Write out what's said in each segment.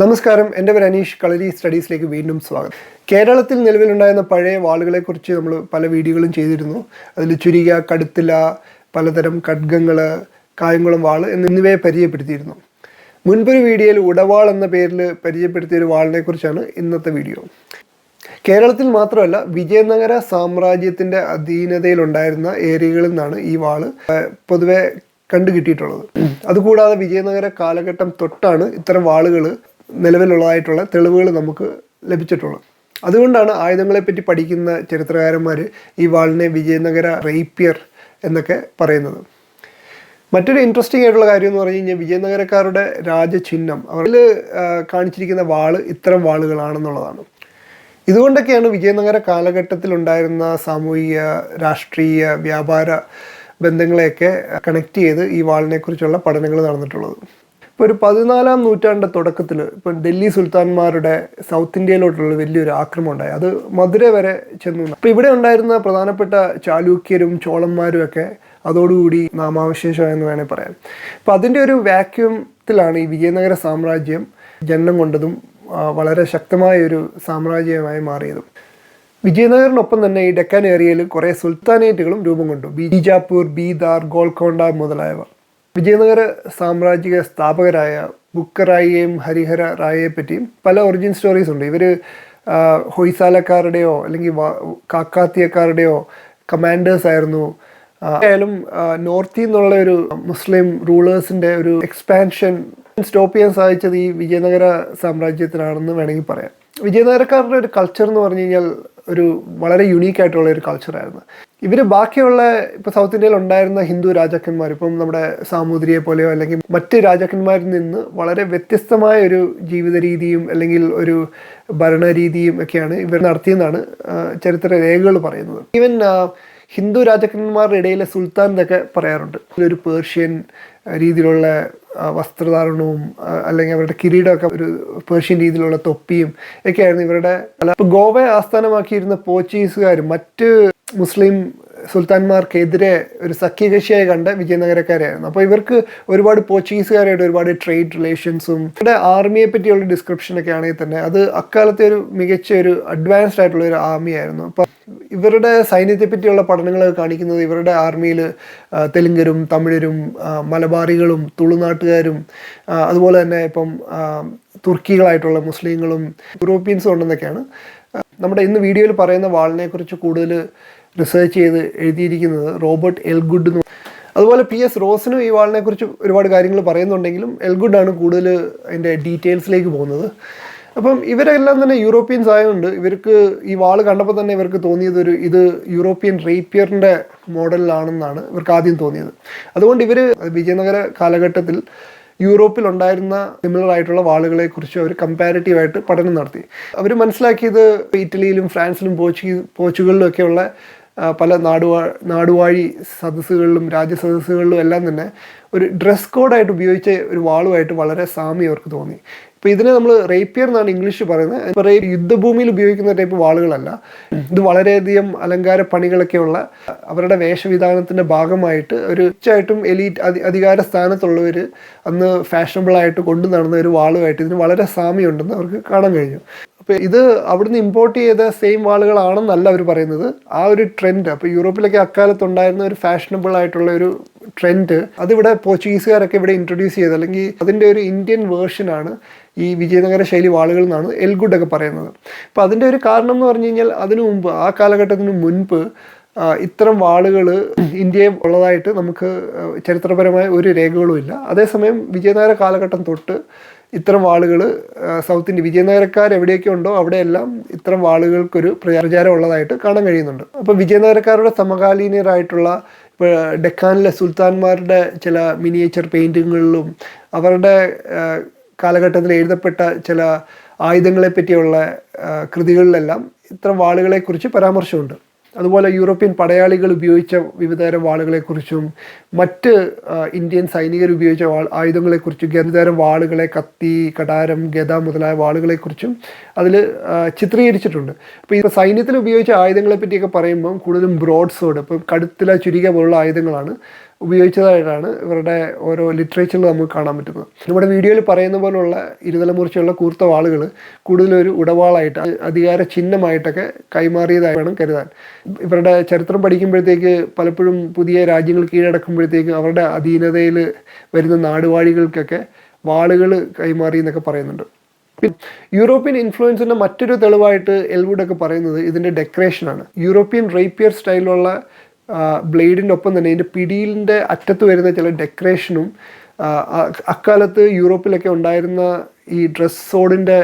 നമസ്കാരം. എന്റെ പേര് അനീഷ്. കളരി സ്റ്റഡീസിലേക്ക് വീണ്ടും സ്വാഗതം. കേരളത്തിൽ നിലവിലുണ്ടായിരുന്ന പഴയ വാളുകളെക്കുറിച്ച് നമ്മൾ പല വീഡിയോകളും ചെയ്തിരുന്നു. അതിൽ ചുരിക കടുത്തില പലതരം ഖഡ്ഗങ്ങൾ കായംകുളം വാൾ എന്നിവയെ പരിചയപ്പെടുത്തിയിരുന്നു. മുൻപൊരു വീഡിയോയിൽ ഉടവാൾ എന്ന പേരിൽ പരിചയപ്പെടുത്തിയ ഒരു വാളിനെ കുറിച്ചാണ് ഇന്നത്തെ വീഡിയോ. കേരളത്തിൽ മാത്രമല്ല വിജയനഗര സാമ്രാജ്യത്തിന്റെ അധീനതയിലുണ്ടായിരുന്ന ഏരിയകളിൽ നിന്നാണ് ഈ വാൾ പൊതുവെ കണ്ടുകിട്ടിയിട്ടുള്ളത്. അതുകൂടാതെ വിജയനഗര കാലഘട്ടം തൊട്ടാണ് ഇത്തരം വാളുകൾ നിലവിലുള്ളതായിട്ടുള്ള തെളിവുകൾ നമുക്ക് ലഭിച്ചിട്ടുള്ളത് അതുകൊണ്ടാണ് ആയുധങ്ങളെപ്പറ്റി പഠിക്കുന്ന ചരിത്രകാരന്മാർ ഈ വാളിനെ വിജയനഗര റേപ്പിയർ എന്നൊക്കെ പറയുന്നത്. മറ്റൊരു ഇൻട്രസ്റ്റിംഗ് ആയിട്ടുള്ള കാര്യം എന്ന് പറഞ്ഞു കഴിഞ്ഞാൽ വിജയനഗരക്കാരുടെ രാജചിഹ്നം. അവരിൽ കാണിച്ചിരിക്കുന്ന വാൾ ഇത്തരം വാളുകളാണെന്നുള്ളതാണ്. ഇതുകൊണ്ടൊക്കെയാണ് വിജയനഗര കാലഘട്ടത്തിൽ ഉണ്ടായിരുന്ന സാമൂഹിക രാഷ്ട്രീയ വ്യാപാര ബന്ധങ്ങളെയൊക്കെ കണക്ട് ചെയ്ത് ഈ വാളിനെക്കുറിച്ചുള്ള പഠനങ്ങൾ നടന്നിട്ടുള്ളത്. ഇപ്പോൾ ഒരു പതിനാലാം നൂറ്റാണ്ട് തുടക്കത്തിൽ ഇപ്പം ഡൽഹി സുൽത്താൻമാരുടെ സൗത്ത് ഇന്ത്യയിലോട്ടുള്ള വലിയൊരു ആക്രമണം ഉണ്ടായി അത് മധുര വരെ ചെന്നു. അപ്പോൾ ഇവിടെ ഉണ്ടായിരുന്ന പ്രധാനപ്പെട്ട ചാലൂക്യരും ചോളന്മാരും ഒക്കെ അതോടുകൂടി നാമാവശേഷമായെന്ന് വേണേൽ പറയാം. അപ്പോൾ അതിന്റെ ഒരു വാക്യൂത്തിലാണ് ഈ വിജയനഗര സാമ്രാജ്യം ജന്മം കൊണ്ടതും വളരെ ശക്തമായ ഒരു സാമ്രാജ്യമായി മാറിയതും. വിജയനഗറിനൊപ്പം തന്നെ ഈ ഡെക്കാൻ ഏരിയയിൽ കുറേ സുൽത്താനേറ്റുകളും രൂപം കൊണ്ടു. ബീജാപ്പൂർ ബീദാർ ഗോൾക്കൊണ്ട മുതലായവ. വിജയനഗര സാമ്രാജ്യ സ്ഥാപകരായ ബുക്കറായിയെയും ഹരിഹര റായയെ പറ്റിയും പല ഒറിജിൻ സ്റ്റോറീസ് ഉണ്ട്. ഇവർ ഹൊയ്സാലക്കാരുടെയോ അല്ലെങ്കിൽ കാക്കാത്തിയക്കാരുടെയോ കമാൻഡേഴ്സ് ആയിരുന്നു. ആയാലും നോർത്തിൽ നിന്നുള്ള ഒരു മുസ്ലിം റൂളേഴ്സിന്റെ ഒരു എക്സ്പാൻഷൻ സ്റ്റോപ്പ് ചെയ്യാൻ സാധിച്ചത് ഈ വിജയനഗര സാമ്രാജ്യത്തിനാണെന്ന് വേണമെങ്കിൽ പറയാം. വിജയനഗരക്കാരുടെ ഒരു കൾച്ചർ എന്ന് പറഞ്ഞു കഴിഞ്ഞാൽ ഒരു വളരെ യുണീക്ക് ആയിട്ടുള്ള ഒരു കൾച്ചറായിരുന്നു ഇവർ ബാക്കിയുള്ള ഇപ്പോൾ സൗത്ത് ഇന്ത്യയിൽ ഉണ്ടായിരുന്ന ഹിന്ദു രാജാക്കന്മാർ ഇപ്പം നമ്മുടെ സാമൂതിരിയെ പോലെയോ അല്ലെങ്കിൽ മറ്റ് രാജാക്കന്മാരിൽ നിന്ന് വളരെ വ്യത്യസ്തമായ ഒരു ജീവിത രീതിയും അല്ലെങ്കിൽ ഒരു ഭരണരീതിയും ഒക്കെയാണ് ഇവർ നടത്തിയെന്നാണ് ചരിത്ര രേഖകൾ പറയുന്നത്. ഈവൻ ഹിന്ദു രാജാക്കന്മാരുടെ ഇടയിലെ സുൽത്താൻ എന്നൊക്കെ പറയാറുണ്ട്. ഒരു പേർഷ്യൻ രീതിയിലുള്ള വസ്ത്രധാരണവും അല്ലെങ്കിൽ അവരുടെ കിരീടമൊക്കെ ഒരു പേർഷ്യൻ രീതിയിലുള്ള തൊപ്പിയും ഒക്കെയായിരുന്നു ഇവരുടെ. ഇപ്പോൾ ഗോവയെ ആസ്ഥാനമാക്കിയിരുന്ന പോർച്ചുഗീസുകാരും മറ്റ് മുസ്ലിം സുൽത്താൻമാർക്കെതിരെ ഒരു സഖ്യകക്ഷിയായി കണ്ട വിജയനഗരക്കാരായിരുന്നു. അപ്പോൾ ഇവർക്ക് ഒരുപാട് പോർച്ചുഗീസുകാരായിട്ട് ഒരുപാട് ട്രേഡ് റിലേഷൻസും ഇവിടെ ആർമിയെ പറ്റിയുള്ള ഡിസ്ക്രിപ്ഷനൊക്കെ ആണെങ്കിൽ തന്നെ അത് അക്കാലത്തെ ഒരു മികച്ച ഒരു അഡ്വാൻസ്ഡ് ആയിട്ടുള്ള ഒരു ആർമി ആയിരുന്നു. അപ്പം ഇവരുടെ സൈന്യത്തെ പറ്റിയുള്ള പഠനങ്ങളൊക്കെ കാണിക്കുന്നത് ഇവരുടെ ആർമിയിൽ തെലുങ്കരും തമിഴരും മലബാറികളും തുളുനാട്ടുകാരും അതുപോലെ തന്നെ ഇപ്പം തുർക്കികളായിട്ടുള്ള മുസ്ലിങ്ങളും യൂറോപ്യൻസും ഉണ്ടെന്നൊക്കെയാണ്. നമ്മുടെ ഇന്ന് വീഡിയോയിൽ പറയുന്ന വാളിനെക്കുറിച്ച് കൂടുതൽ റിസർച്ച് ചെയ്ത് എഴുതിയിരിക്കുന്നത് റോബർട്ട് എൽഗുഡ് എന്ന് അതുപോലെ പി എസ് റോസിനും ഈ വാളിനെ കുറിച്ച് ഒരുപാട് കാര്യങ്ങൾ പറയുന്നുണ്ടെങ്കിലും എൽഗുഡാണ് കൂടുതൽ അതിന്റെ ഡീറ്റെയിൽസിലേക്ക് പോകുന്നത്. അപ്പം ഇവരെല്ലാം തന്നെ യൂറോപ്യൻസ് ആയതുകൊണ്ട് ഇവർക്ക് ഈ വാൾ കണ്ടപ്പോൾ തന്നെ ഇവർക്ക് തോന്നിയത് ഒരു ഇത് യൂറോപ്യൻ റേപ്പിയറിന്റെ മോഡലിലാണെന്നാണ് ഇവർക്ക് ആദ്യം തോന്നിയത്. അതുകൊണ്ട് ഇവർ വിജയനഗര കാലഘട്ടത്തിൽ യൂറോപ്പിൽ ഉണ്ടായിരുന്ന സിമിലർ ആയിട്ടുള്ള വാളുകളെ കുറിച്ച് അവർ കമ്പാരിറ്റീവായിട്ട് പഠനം നടത്തി. അവർ മനസ്സിലാക്കിയത് ഇറ്റലിയിലും ഫ്രാൻസിലും പോർച്ചുഗീസ് പോർച്ചുഗലിലും ഒക്കെയുള്ള പല നാടുവാ നാടുവാഴി സദസ്സുകളിലും രാജ്യസദസ്സുകളിലും എല്ലാം തന്നെ ഒരു ഡ്രസ് കോഡായിട്ട് ഉപയോഗിച്ച ഒരു വാളുമായിട്ട് വളരെ സാമ്യം അവർക്ക് തോന്നി. ഇപ്പോൾ ഇതിനെ നമ്മൾ റേപ്പിയർ എന്നാണ് ഇംഗ്ലീഷ് പറയുന്നത്. ഇപ്പോൾ റേപ്പ് യുദ്ധഭൂമിയിൽ ഉപയോഗിക്കുന്ന ടൈപ്പ് വാളുകളല്ല. ഇത് വളരെയധികം അലങ്കാര പണികളൊക്കെയുള്ള അവരുടെ വേഷവിധാനത്തിന്റെ ഭാഗമായിട്ട് ഒരു ഉച്ചയായിട്ടും എലീറ്റ് അധി അധികാര സ്ഥാനത്തുള്ളവർ അന്ന് ഫാഷനബിൾ ആയിട്ട് കൊണ്ടു നടന്ന ഒരു വാളുമായിട്ട് ഇതിന് വളരെ സാമ്യമുണ്ടെന്ന് അവർക്ക് കാണാൻ കഴിഞ്ഞു. അപ്പോൾ ഇത് അവിടുന്ന് ഇമ്പോർട്ട് ചെയ്ത സെയിം വാളുകളാണെന്നല്ല അവർ പറയുന്നത്. ആ ഒരു ട്രെൻഡ് അപ്പോൾ യൂറോപ്പിലൊക്കെ അക്കാലത്ത് ഉണ്ടായിരുന്ന ഒരു ഫാഷനബിൾ ആയിട്ടുള്ള ഒരു ട്രെൻഡ് അതിവിടെ പോർച്ചുഗീസുകാരൊക്കെ ഇവിടെ ഇൻട്രൊഡ്യൂസ് ചെയ്ത് അല്ലെങ്കിൽ അതിന്റെ ഒരു ഇന്ത്യൻ വേർഷനാണ് ഈ വിജയനഗര ശൈലി വാളുകൾ എന്നാണ് എൽഗുഡ് ഒക്കെ പറയുന്നത്. അപ്പോൾ അതിന്റെ ഒരു കാരണം എന്ന് പറഞ്ഞു കഴിഞ്ഞാൽ അതിനു മുമ്പ് ആ കാലഘട്ടത്തിന് മുൻപ് ഇത്തരം വാളുകൾ ഇന്ത്യയിൽ ഉള്ളതായിട്ട് നമുക്ക് ചരിത്രപരമായ ഒരു രേഖകളും ഇല്ല. അതേസമയം വിജയനഗര കാലഘട്ടം തൊട്ട് ഇത്തരം വാളുകൾ സൗത്ത് ഇന്ത്യ വിജയനഗരക്കാർ എവിടെയൊക്കെ ഉണ്ടോ അവിടെയെല്ലാം ഇത്തരം വാളുകൾക്കൊരു പ്രചാരം ഉള്ളതായിട്ട് കാണാൻ കഴിയുന്നുണ്ട്. അപ്പോൾ വിജയനഗരക്കാരുടെ സമകാലീനരായിട്ടുള്ള ഇപ്പോൾ ഡെക്കാനിലെ സുൽത്താൻമാരുടെ ചില മിനിയേച്ചർ പെയിന്റിങ്ങുകളിലും അവരുടെ കാലഘട്ടത്തിൽ എഴുതപ്പെട്ട ചില ആയുധങ്ങളെ പറ്റിയുള്ള കൃതികളിലെല്ലാം ഇത്തരം വാളുകളെക്കുറിച്ച് പരാമർശമുണ്ട്. അതുപോലെ യൂറോപ്യൻ പടയാളികൾ ഉപയോഗിച്ച വിവിധതരം വാളുകളെക്കുറിച്ചും മറ്റ് ഇന്ത്യൻ സൈനികർ ഉപയോഗിച്ച വാൾ ആയുധങ്ങളെക്കുറിച്ചും വിവിധതരം വാളുകളെ കത്തി കടാരം ഗത മുതലായ വാളുകളെക്കുറിച്ചും അതിൽ ചിത്രീകരിച്ചിട്ടുണ്ട്. അപ്പോൾ ഈ സൈന്യത്തിൽ ഉപയോഗിച്ച ആയുധങ്ങളെ പറ്റിയൊക്കെ പറയുമ്പം കൂടുതലും ബ്രോഡ് സോഡ് ഇപ്പം കടുത്തില ചുരിക പോലുള്ള ആയുധങ്ങളാണ്. ഉപയോഗിച്ചതായിട്ടാണ് ഇവരുടെ ഓരോ ലിറ്ററേച്ചറിൽ നമുക്ക് കാണാൻ പറ്റുന്നത്. നമ്മുടെ വീഡിയോയിൽ പറയുന്ന പോലുള്ള ഇരുതലമുറിച്ചുള്ള കൂർത്ത വാളുകൾ കൂടുതലൊരു ഉടവാളായിട്ട് അധികാര ചിഹ്നമായിട്ടൊക്കെ കൈമാറിയതായി വേണം കരുതാൻ. ഇവരുടെ ചരിത്രം പഠിക്കുമ്പോഴത്തേക്ക് പലപ്പോഴും പുതിയ രാജ്യങ്ങൾ കീഴടക്കുമ്പോഴത്തേക്ക് അവരുടെ അധീനതയിൽ വരുന്ന നാടുവാഴികൾക്കൊക്കെ വാളുകൾ കൈമാറി എന്നൊക്കെ പറയുന്നുണ്ട്. യൂറോപ്യൻ ഇൻഫ്ലുവൻസിന്റെ മറ്റൊരു തെളിവായിട്ട് എൽവുഡ് ഒക്കെ പറയുന്നത് ഇതിന്റെ ഡെക്കറേഷനാണ് യൂറോപ്യൻ റേപ്പിയർ സ്റ്റൈലുള്ള ബ്ലേഡിന്റെ ഒപ്പം തന്നെ ഇതിന്റെ പിടിയിലിന്റെ അറ്റത്ത് വരുന്ന ചില ഡെക്കറേഷനും അക്കാലത്ത് യൂറോപ്പിലൊക്കെ ഉണ്ടായിരുന്ന ഈ ഡ്രസ് സോഡിന്റെ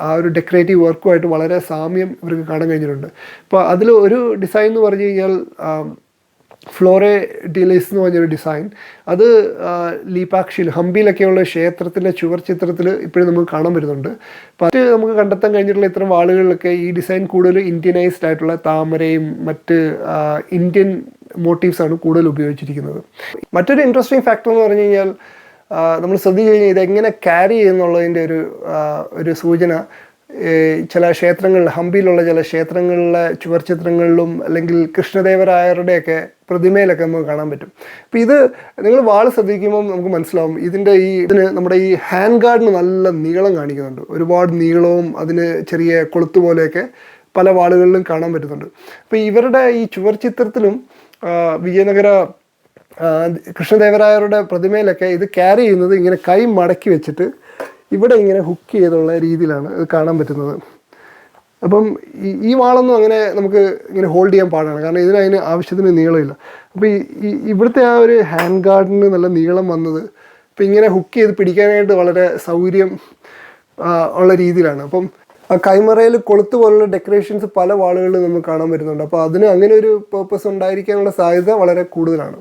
ആ ഒരു ഡെക്കറേറ്റീവ് വർക്കുമായിട്ട് വളരെ സാമ്യം ഇവർക്ക് കാണാൻ കഴിഞ്ഞിട്ടുണ്ട്. അപ്പോൾ അതിൽ ഒരു ഡിസൈൻ എന്ന് പറഞ്ഞു കഴിഞ്ഞാൽ ഫ്ലോറെ ഡിലീസ് എന്ന് പറഞ്ഞൊരു ഡിസൈൻ അത് ലീപാക്ഷിയിൽ ഹംപിയിലൊക്കെയുള്ള ക്ഷേത്രത്തിന്റെ ചുവർ ചിത്രത്തിൽ ഇപ്പോഴും നമുക്ക് കാണാൻ വരുന്നുണ്ട്. മറ്റ് നമുക്ക് കണ്ടെത്താൻ കഴിഞ്ഞിട്ടുള്ള ഇത്തരം വാളുകളിലൊക്കെ ഈ ഡിസൈൻ കൂടുതൽ ഇന്ത്യനൈസ്ഡ് ആയിട്ടുള്ള താമരയും മറ്റ് ഇന്ത്യൻ മോട്ടീവ്സാണ് കൂടുതൽ ഉപയോഗിച്ചിരിക്കുന്നത്. മറ്റൊരു ഇൻട്രസ്റ്റിംഗ് ഫാക്ടർ എന്ന് പറഞ്ഞു കഴിഞ്ഞാൽ നമ്മൾ ശ്രദ്ധിച്ചു കഴിഞ്ഞാൽ ഇതെങ്ങനെ ക്യാരി ചെയ്യുന്നുള്ളതിന്റെ ഒരു ഒരു സൂചന ചില ക്ഷേത്രങ്ങളിൽ ഹംപിയിലുള്ള ചില ക്ഷേത്രങ്ങളിലെ ചുവർച്ചിത്രങ്ങളിലും അല്ലെങ്കിൽ കൃഷ്ണദേവരായരുടെയൊക്കെ പ്രതിമയിലൊക്കെ നമുക്ക് കാണാൻ പറ്റും. അപ്പോൾ ഇത് നിങ്ങൾ വാൾ ശ്രദ്ധിക്കുമ്പോൾ നമുക്ക് മനസ്സിലാവും. ഇതിന്റെ ഈ ഇതിന് നമ്മുടെ ഈ ഹാൻഡ് ഗാർഡിന് നല്ല നീളം കാണിക്കുന്നുണ്ട്. ഒരുപാട് നീളവും അതിന് ചെറിയ കൊളുത്ത് പോലെയൊക്കെ പല വാളുകളിലും കാണാൻ പറ്റുന്നുണ്ട്. അപ്പോൾ ഇവരുടെ ഈ ചുവർ ചിത്രത്തിലും വിജയനഗര കൃഷ്ണദേവരായരുടെ പ്രതിമയിലൊക്കെ ഇത് ക്യാരി ചെയ്യുന്നത് ഇങ്ങനെ കൈ മടക്കി വെച്ചിട്ട് ഇവിടെ ഇങ്ങനെ ഹുക്ക് ചെയ്തുള്ള രീതിയിലാണ് കാണാൻ പറ്റുന്നത്. അപ്പം ഈ വാളൊന്നും അങ്ങനെ നമുക്ക് ഇങ്ങനെ ഹോൾഡ് ചെയ്യാൻ പാടാണ്. കാരണം ഇതിന് അതിന് ആവശ്യത്തിന് നീളമില്ല. അപ്പോൾ ഈ- ഇവിടുത്തെ ആ ഒരു ഹാൻഡ് ഗാർഡിന് നല്ല നീളം വന്നത് ഇപ്പം ഇങ്ങനെ ഹുക്ക് ചെയ്ത് പിടിക്കാനായിട്ട് വളരെ സൗകര്യം ഉള്ള രീതിയിലാണ്. അപ്പം ആ കൈമറയിൽ കൊളുത്ത് പോലുള്ള ഡെക്കറേഷൻസ് പല വാളുകളിൽ നമുക്ക് കാണാൻ വരുന്നുണ്ട് അപ്പോൾ അതിന് അങ്ങനെ ഒരു പേർപ്പസ് ഉണ്ടായിരിക്കാനുള്ള സാധ്യത വളരെ കൂടുതലാണ്.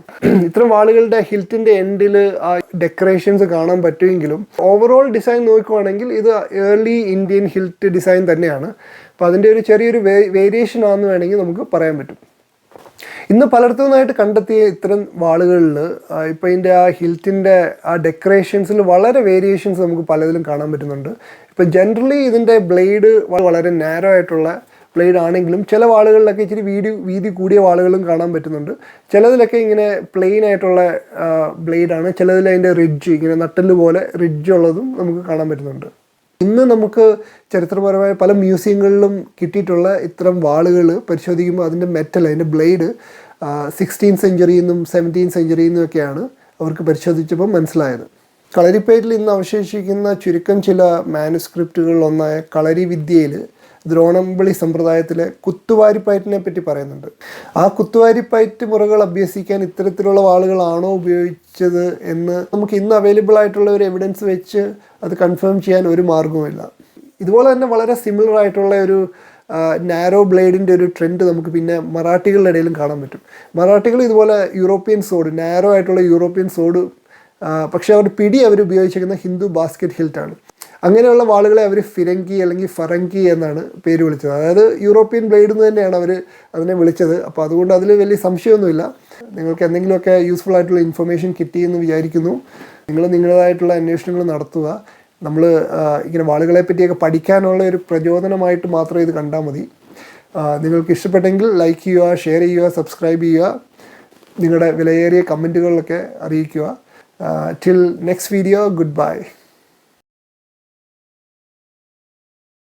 ഇത്തരം വാളുകളുടെ ഹിൽറ്റിന്റെ എൻഡിൽ ആ ഡെക്കറേഷൻസ് കാണാൻ പറ്റുമെങ്കിലും ഓവറോൾ ഡിസൈൻ നോക്കുവാണെങ്കിൽ ഇത് ഏർലി ഇന്ത്യൻ ഹിൽറ്റ് ഡിസൈൻ തന്നെയാണ്. അപ്പോൾ അതിന്റെ ഒരു ചെറിയൊരു വേരിയേഷൻ ആണെന്ന് വേണമെങ്കിൽ നമുക്ക് പറയാൻ പറ്റും. ഇന്ന് പലയിടത്തുനിന്നായിട്ട് കണ്ടെത്തിയ ഇത്തരം വാളുകളിൽ ഇപ്പം ഇതിന്റെ ആ ഹിൽറ്റിന്റെ ആ ഡെക്കറേഷൻസിൽ വളരെ വേരിയേഷൻസ് നമുക്ക് പലതിലും കാണാൻ പറ്റുന്നുണ്ട്. ഇപ്പം ജനറലി ഇതിന്റെ ബ്ലേഡ് വളരെ നാരോ ആയിട്ടുള്ള ബ്ലേഡ് ആണെങ്കിലും ചില വാളുകളിലൊക്കെ ഇച്ചിരി വീതി വീതി കൂടിയ വാളുകളും കാണാൻ പറ്റുന്നുണ്ട്. ചിലതിലൊക്കെ ഇങ്ങനെ പ്ലെയിൻ ആയിട്ടുള്ള ബ്ലേഡാണ്. ചിലതിൽ അതിന്റെ റിഡ്ജ് ഇങ്ങനെ നട്ടൽ പോലെ റിഡ്ജ് ഉള്ളതും നമുക്ക് കാണാൻ പറ്റുന്നുണ്ട്. ഇന്ന് നമുക്ക് ചരിത്രപരമായ പല മ്യൂസിയങ്ങളിലും കിട്ടിയിട്ടുള്ള ഇത്തരം വാളുകൾ പരിശോധിക്കുമ്പോൾ അതിന്റെ മെറ്റൽ അതിന്റെ ബ്ലേഡ് സിക്സ്റ്റീൻ സെഞ്ചുറിയിൽ നിന്നും സെവന്റീൻ സെഞ്ചുറിയിൽ നിന്നൊക്കെയാണ് അവർക്ക് പരിശോധിച്ചപ്പോൾ മനസ്സിലായത്. കളരിപ്പേറ്റിൽ ഇന്ന് അവശേഷിക്കുന്ന ചുരുക്കം ചില മാനുസ്ക്രിപ്റ്റുകളിൽ ഒന്നായ കളരി വിദ്യയിൽ ദ്രോണംബളി സമ്പ്രദായത്തിലെ കുത്തുവാരിപ്പയറ്റിനെ പറ്റി പറയുന്നുണ്ട്. ആ കുത്തുവാരിപ്പയറ്റ് മുറകൾ അഭ്യസിക്കാൻ ഇത്തരത്തിലുള്ള വാളുകളാണോ ഉപയോഗിച്ചത് എന്ന് നമുക്ക് ഇന്ന് അവൈലബിൾ ആയിട്ടുള്ള ഒരു എവിഡൻസ് വെച്ച് അത് കൺഫേം ചെയ്യാൻ ഒരു മാർഗവുമില്ല ഇതുപോലെ തന്നെ വളരെ സിമിലർ ആയിട്ടുള്ള ഒരു നാരോ ബ്ലേഡിന്റെ ഒരു ട്രെൻഡ് നമുക്ക് പിന്നെ മറാഠികളുടെ ഇടയിലും കാണാൻ പറ്റും. മറാഠികൾ ഇതുപോലെ യൂറോപ്യൻ സോഡ് നാരോ ആയിട്ടുള്ള യൂറോപ്യൻ സോഡ് പക്ഷേ അവരുടെ പിടി അവർ ഉപയോഗിച്ചിരിക്കുന്ന ഹിന്ദു ബാസ്കറ്റ് ഹിൽറ്റാണ് അങ്ങനെയുള്ള വാളുകളെ അവർ ഫിരങ്കി അല്ലെങ്കിൽ ഫറങ്കി എന്നാണ് പേര് വിളിച്ചത്. അതായത് യൂറോപ്യൻ ബ്ലേഡ് എന്ന് തന്നെയാണ് അവർ അതിനെ വിളിച്ചത്. അപ്പോൾ അതുകൊണ്ട് അതിൽ വലിയ സംശയമൊന്നുമില്ല. നിങ്ങൾക്ക് എന്തെങ്കിലുമൊക്കെ യൂസ്ഫുൾ ആയിട്ടുള്ള ഇൻഫർമേഷൻ കിട്ടിയെന്ന് വിചാരിക്കുന്നു. നിങ്ങൾ നിങ്ങളുടേതായിട്ടുള്ള അന്വേഷണങ്ങൾ നടത്തുക. നമ്മൾ ഇങ്ങനെ വാളുകളെ പറ്റിയൊക്കെ പഠിക്കാനുള്ള ഒരു പ്രചോദനമായിട്ട് മാത്രം ഇത് കണ്ടാൽ മതി. നിങ്ങൾക്ക് ഇഷ്ടപ്പെട്ടെങ്കിൽ ലൈക്ക് ചെയ്യുക ഷെയർ ചെയ്യുക സബ്സ്ക്രൈബ് ചെയ്യുക നിങ്ങളുടെ വിലയേറിയ കമന്റുകളിലൊക്കെ അറിയിക്കുക. Till next video good bye